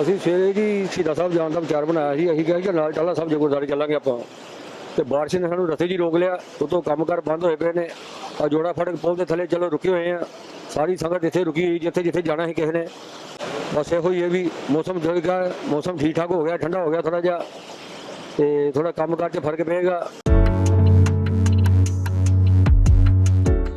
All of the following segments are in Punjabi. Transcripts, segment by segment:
ਅਸੀਂ ਸਵੇਰੇ ਜੀ ਸ਼ਹੀਦਾਂ ਸਾਹਿਬ ਜਾਣ ਦਾ ਵਿਚਾਰ ਬਣਾਇਆ ਸੀ। ਅਸੀਂ ਕਿਹਾ ਕਿ ਨਾਲ ਟਾਲਾ ਸਾਹਿਬ ਜੇ ਗੁਰਦੁਆਰੇ ਚੱਲਾਂਗੇ ਆਪਾਂ। ਤੇ ਬਾਰਿਸ਼ ਨੇ ਸਾਨੂੰ ਰਸਤੇ 'ਚ ਹੀ ਰੋਕ ਲਿਆ। ਉਤੋਂ ਕੰਮਕਾਰ ਬੰਦ ਹੋਏ ਪਏ ਨੇ। ਆ ਜੋੜਾ ਫੜਕ ਪੁਲ ਦੇ ਥੱਲੇ ਚਲੋ ਰੁਕੇ ਹੋਏ ਆ। ਸਾਰੀ ਸੰਗਤ ਇੱਥੇ ਰੁਕੀ ਹੋਈ, ਜਿੱਥੇ ਜਿੱਥੇ ਜਾਣਾ ਸੀ ਕਿਸੇ ਨੇ। ਬਸ ਇਹੋ ਹੀ ਹੈ ਵੀ ਮੌਸਮ ਜੋ ਮੌਸਮ ਠੀਕ ਠਾਕ ਹੋ ਗਿਆ, ਠੰਡਾ ਹੋ ਗਿਆ ਥੋੜਾ ਜਿਹਾ। ਤੇ ਥੋੜਾ ਕੰਮਕਾਰ 'ਚ ਫ਼ਰਕ ਪਏਗਾ।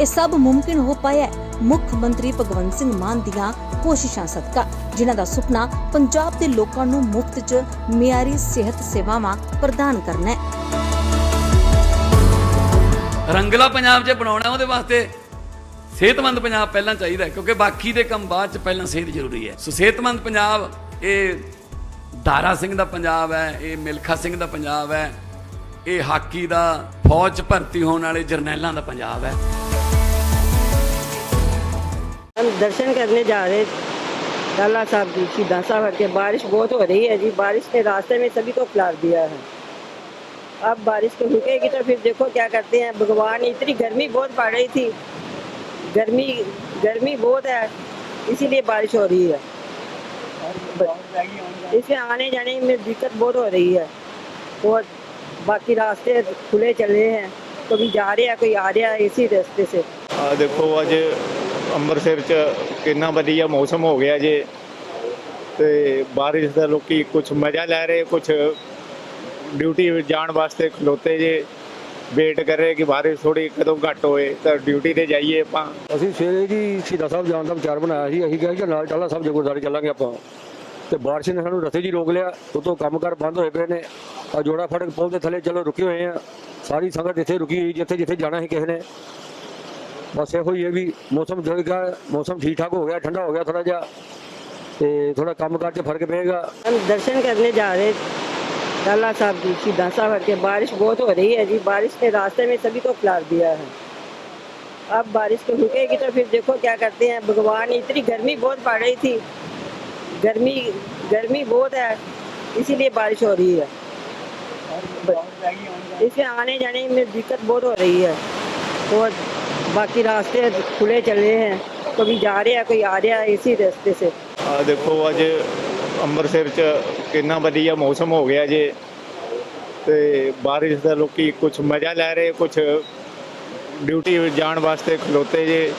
ਇਹ ਸਭ ਮੁਮਕਿਨ ਹੋ ਪਾਇਆ ਹੈ। ਮੁੱਖ ਮੰਤਰੀ ਭਗਵੰਤ ਸਿੰਘ ਮਾਨ ਦੀਆਂ ਕੋਸ਼ਿਸ਼ਾਂ ਸਦਕਾ, ਜਿਨ੍ਹਾਂ ਦਾ ਸੁਪਨਾ ਪੰਜਾਬ ਦੇ ਲੋਕਾਂ ਨੂੰ ਮੁਫਤ 'ਚ ਮਿਆਰੀ ਸਿਹਤ ਸੇਵਾਵਾਂ ਪ੍ਰਦਾਨ ਕਰਨਾ ਹੈ। ਰੰਗਲਾ ਪੰਜਾਬ ਜੇ ਬਣਾਉਣਾ ਉਹਦੇ ਵਾਸਤੇ ਸਿਹਤਮੰਦ ਪੰਜਾਬ ਪਹਿਲਾਂ ਚਾਹੀਦਾ ਕਿਉਂਕਿ ਬਾਕੀ ਦੇ ਕੰਮ ਬਾਅਦ ਚ ਪਹਿਲਾਂ ਸਿਹਤ ਜ਼ਰੂਰੀ ਹੈ। ਸੋ ਸਿਹਤਮੰਦ ਪੰਜਾਬ, ਇਹ ਦਾਰਾ ਸਿੰਘ ਦਾ ਪੰਜਾਬ ਹੈ, ਇਹ ਮਿਲਖਾ ਸਿੰਘ ਦਾ ਪੰਜਾਬ ਹੈ ਇਹ ਹਾਕੀ ਦਾ ਫੌਜ ਚ ਭਰਤੀ ਹੋਣ ਵਾਲੇ ਜਰਨੈਲਾਂ ਦਾ ਪੰਜਾਬ ਹੈ हम दर्शन करने जा रहे लाला साहब जी सीधा साहब के बारिश बहुत हो रही है जी बारिश ने रास्ते में सभी को खिलार दिया है अब बारिश को रुकेगी तो फिर देखो क्या करते हैं भगवान इतनी गर्मी बहुत पड़ रही थी गर्मी गर्मी बहुत है इसीलिए बारिश हो रही है इसमें आने जाने में दिक्कत बहुत हो रही है और बाकी रास्ते खुले चले हैं कभी जा रहे हैं कोई आ रहा है इसी रास्ते से ਆ ਦੇਖੋ ਅੱਜ ਅੰਮ੍ਰਿਤਸਰ ਚ ਕਿੰਨਾ ਵਧੀਆ ਮੌਸਮ ਹੋ ਗਿਆ ਜੇ ਤੇ ਬਾਰਿਸ਼ ਦਾ ਲੋਕੀ ਕੁਝ ਮਜ਼ਾ ਲੈ ਰਹੇ ਕੁਝ ਡਿਊਟੀ ਜਾਣ ਵਾਸਤੇ ਖਲੋਤੇ ਜੇ ਵੇਟ ਕਰ ਰਹੇ ਕਿ ਬਾਰਿਸ਼ ਥੋੜੀ ਕਦੋਂ ਘੱਟ ਹੋਏ ਤਾਂ ਡਿਊਟੀ ਤੇ ਜਾਈਏ ਆਪਾਂ ਅਸੀਂ ਸਵੇਰੇ ਜੀ ਸ਼ਹੀਦਾਂ ਸਾਹਿਬ ਜਾਣ ਦਾ ਵਿਚਾਰ ਬਣਾਇਆ ਸੀ ਅਸੀਂ ਕਿਹਾ ਕਿ ਨਾਲ ਟਾਲਾ ਸਾਹਿਬ ਜੇ ਗੁਰਦੁਆਰੇ ਚੱਲਾਂਗੇ ਆਪਾਂ ਤੇ ਬਾਰਿਸ਼ ਨੇ ਸਾਨੂੰ ਰਸਤੇ 'ਚ ਹੀ ਰੋਕ ਲਿਆ ਉਤੋਂ ਕੰਮਕਾਰ ਬੰਦ ਹੋਏ ਪਏ ਨੇ ਆ ਜੋੜਾ ਫੜਕ ਪੁਲ ਦੇ ਥੱਲੇ ਚਲੋ ਰੁਕੇ ਹੋਏ ਆ ਸਾਰੀ ਸੰਗਤ ਇੱਥੇ ਰੁਕੀ ਹੋਈ ਜਿੱਥੇ ਜਿੱਥੇ ਜਾਣਾ ਸੀ ਕਿਸੇ ਨੇ ਬਸ ਇਹੋ ਹੀ ਹੈ ਵੀ ਮੌਸਮ ਜੋ ਗਿਆ ਮੌਸਮ ਠੀਕ ਠਾਕ ਹੋ ਗਿਆ ਠੰਡਾ ਹੋ ਗਿਆ ਥੋੜਾ ਜਿਹਾ ਤੇ ਥੋੜਾ ਕੰਮਕਾਰ 'ਚ ਫਰਕ ਪਏਗਾ हम दर्शन करने जा रहे लाला साहब जी सीधा साहब के बारिश बहुत हो रही है जी बारिश ने रास्ते में सभी को खिलार दिया है अब बारिश को रुकेगी तो फिर देखो क्या करते हैं भगवान इतनी गर्मी बहुत पड़ रही थी गर्मी गर्मी बहुत है इसीलिए बारिश हो रही है इसमें आने जाने में दिक्कत बहुत हो रही है और बाकी रास्ते खुले चले हैं कभी जा रहे हैं कोई आ रहा है इसी रास्ते से ਆ ਦੇਖੋ ਅੱਜ ਅੰਮ੍ਰਿਤਸਰ ਚ ਕਿੰਨਾ ਵਧੀਆ ਮੌਸਮ ਹੋ ਗਿਆ ਜੇ ਤੇ ਬਾਰਿਸ਼ ਦਾ ਲੋਕੀ ਕੁਝ ਮਜ਼ਾ ਲੈ ਰਹੇ ਕੁਝ ਡਿਊਟੀ ਜਾਣ ਵਾਸਤੇ ਖਲੋਤੇ ਜੇ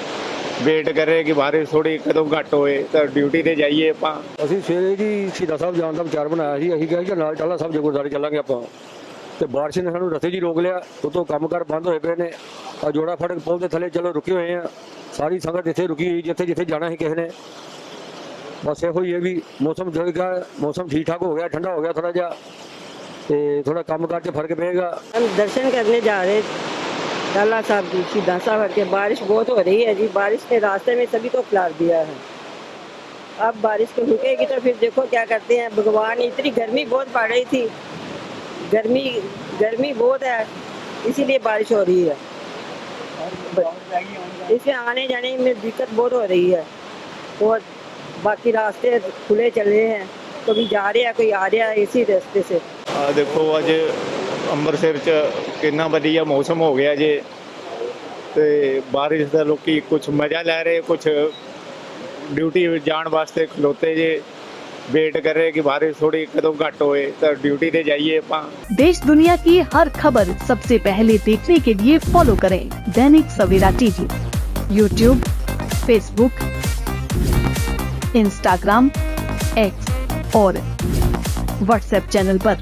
ਵੇਟ ਕਰ ਰਹੇ ਕਿ ਬਾਰਿਸ਼ ਥੋੜੀ ਕਦੋਂ ਘੱਟ ਹੋਏ ਤਾਂ ਡਿਊਟੀ ਤੇ ਜਾਈਏ ਆਪਾਂ ਅਸੀਂ ਸਵੇਰੇ ਜੀ ਸ਼ਹੀਦਾਂ ਸਾਹਿਬ ਜਾਣ ਦਾ ਵਿਚਾਰ ਬਣਾਇਆ ਸੀ ਅਸੀਂ ਕਿਹਾ ਕਿ ਨਾਲ ਟਾਲਾ ਸਾਹਿਬ ਜੇ ਗੁਰਦੁਆਰੇ ਚੱਲਾਂਗੇ ਆਪਾਂ ਤੇ ਬਾਰਿਸ਼ ਨੇ ਸਾਨੂੰ ਰਸਤੇ 'ਚ ਹੀ ਰੋਕ ਲਿਆ ਉਤੋਂ ਕੰਮਕਾਰ ਬੰਦ ਹੋਏ ਪਏ ਨੇ ਆ ਜੋੜਾ ਫੜਕ ਪੁਲ ਦੇ ਥੱਲੇ ਚਲੋ ਰੁਕੇ ਹੋਏ ਆ ਸਾਰੀ ਸੰਗਤ ਇੱਥੇ ਰੁਕੀ ਹੋਈ ਜਿੱਥੇ ਜਿੱਥੇ ਜਾਣਾ ਸੀ ਕਿਸੇ ਨੇ ਬਸ ਇਹੋ ਹੀ ਹੈ ਵੀ ਮੌਸਮ ਜੋ ਗਿਆ ਮੌਸਮ ਠੀਕ ਠਾਕ ਹੋ ਗਿਆ ਠੰਡਾ ਹੋ ਗਿਆ ਥੋੜਾ ਜਿਹਾ ਤੇ ਥੋੜਾ ਕੰਮਕਾਰ 'ਚ ਫਰਕ ਪਏਗਾ हम दर्शन करने जा रहे डाला साहब जी सीधा सा भर के बारिश बहुत हो रही है जी। बारिश ने रास्ते में सभी को खिला दिया है। अब बारिश को रुकेगी तो फिर देखो क्या करते हैं। भगवान इतनी गर्मी बहुत पड़ रही थी। गर्मी गर्मी बहुत है इसीलिए बारिश हो रही है। इसे आने जाने में दिक्कत बहुत हो रही है। और बाकी रास्ते खुले चल रहे हैं। कभी तो जा रहे हैं कोई आ रहा है इसी रास्ते से। आ, देखो आज ਅੰਮ੍ਰਿਤਸਰ ਚ ਕਿੰਨਾ ਵਧੀਆ ਮੌਸਮ ਹੋ ਗਿਆ ਜੇ ਤੇ ਬਾਰਿਸ਼ ਦਾ ਲੋਕੀ ਕੁਝ ਮਜ਼ਾ ਲੈ ਰਹੇ ਕੁਝ ਡਿਊਟੀ ਜਾਣ ਵਾਸਤੇ ਖਲੋਤੇ ਜੇ ਵੇਟ ਕਰ ਰਹੇ ਕਿ ਬਾਰਿਸ਼ ਥੋੜੀ ਕਦੋਂ ਘੱਟ ਹੋਏ ਤਾਂ ਡਿਊਟੀ ਤੇ ਜਾਈਏ ਆਪਾਂ देश दुनिया की हर खबर सबसे पहले देखने के लिए फॉलो करें Dainik Savera TV YouTube Facebook Instagram X और व्हाट्सएप चैनल पर।